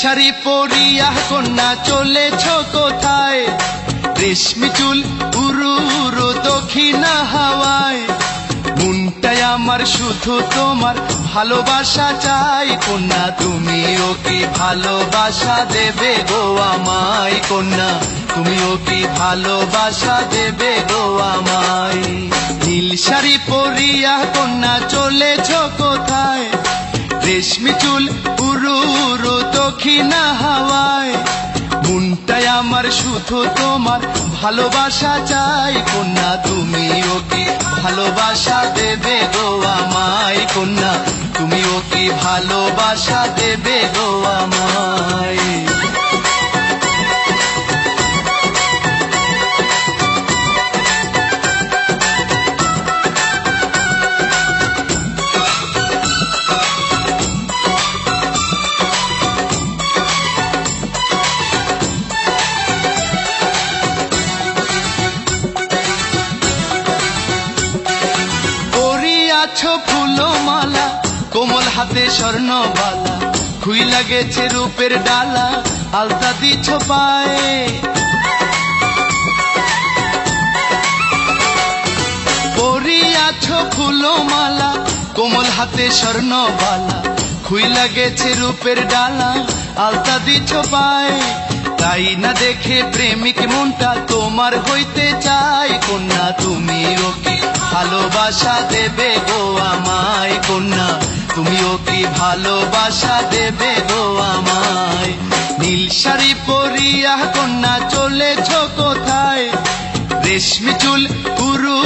শাড়ি পরিয়া কন্যা চলেছ কোথায়? রেশমি চুল উরু দক্ষিণা হাওয়ায়। মনটাই আমার শুধু তোমার ভালোবাসা চাই। কন্যা তুমি ওকে ভালোবাসা দেবে গো আমায়? কন্যা তুমি ওকে ভালোবাসা দেবে গো আমায়? নীল শাড়ি পরিয়া কন্যা চলেছ কোথায়? রেশমি চুল দক্ষিণা হাওয়ায়, মনটাই আমার শুধু তোমার ভালোবাসা চাই। কন্যা, তুমি ওকে ভালোবাসা দেবে গো আমায়। কন্যা, তুমি ওকে ভালোবাসা দেবে গো আমায়। পরিয়াছ ফুলমালা, কোমল হাতে স্বর্ণবালা, খুই লাগেছে রূপের ডালা, আলতা দিছ পায়ে। পরিয়াছ ফুলমালা, কোমল হাতে স্বর্ণবালা, খুই লাগেছে রূপের ডালা, আলতা দিছ পায়ে। তাই না দেখে প্রেমিক মনটা তোমার হইতে চাই কন্যা, তুমি ওকে ভালোবাসা দেবে গো আমায়। কন্যা, তুমি ওকে ভালোবাসা দেবে গো আমায়। নীল শাড়ি পরিয়া কন্যা চলেছ কোথায়? রেশমি চুল উরু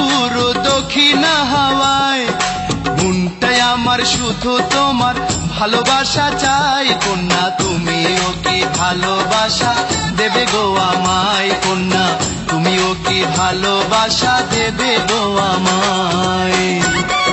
দক্ষিণা হাওয়ায়। মনটাই আমার শুধু তোমার ভালোবাসা চাই। কন্যা কি ভালোবাসা? দেবে গো আমায় কন্যা। তুমিও কি ভালোবাসা? দেবে গো আমায়।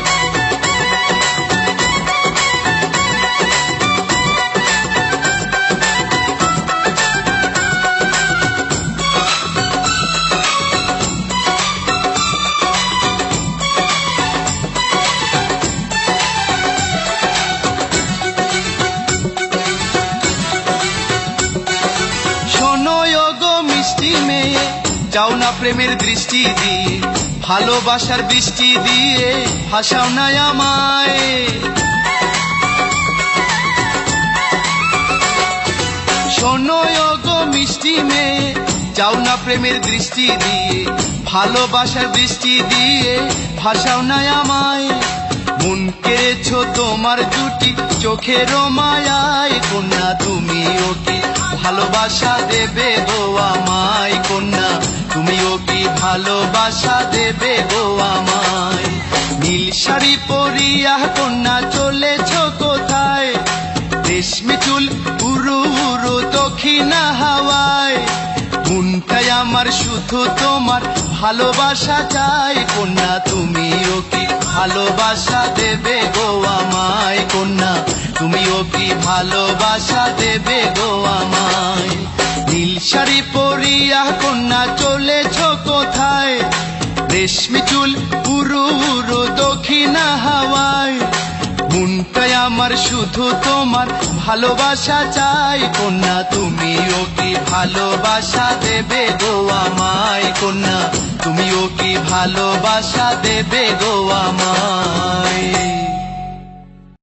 প্রেমের দৃষ্টি দিয়ে, ভালোবাসার বৃষ্টি দিয়ে ভাসাও না আমায়। শোনো মিষ্টি মেয়ে, যাও না প্রেমের দৃষ্টি দিয়ে, ভালোবাসার বৃষ্টি দিয়ে ভাসাও না আমায়। মন কেড়েছো তোমার দুটি চোখের মায়ায়, কন্যা তুমি ওকে ভালোবাসা দেবে গো আমায়, কন্যা। তুমি ওকে ভালোবাসা দেবে গো আমায়? নীল শাড়ি পরিয়া কন্যা চলেছ কোথায়? রেশমি চুল উরু উরু দক্ষিণা হাওয়ায়। মনটাই আমার শুধু তোমার ভালোবাসা চাই। কন্যা তুমি ওকে ভালোবাসা দেবে গো আমায়? কন্যা তুমি ওকে ভালোবাসা দেবে গো আমায়? নীল শাড়ি পরিয়া কন্যা চলেছ কোথায়? রেশমি চুল উরু উরু দক্ষিণা হাওয়ায়। মনটাই আমার শুধু তোমার ভালোবাসা চাই। কন্যা তুমি ওকে ভালোবাসা দেবে গো আমায়? কন্যা তুমি ওকে ভালোবাসা দেবে গো আমায়?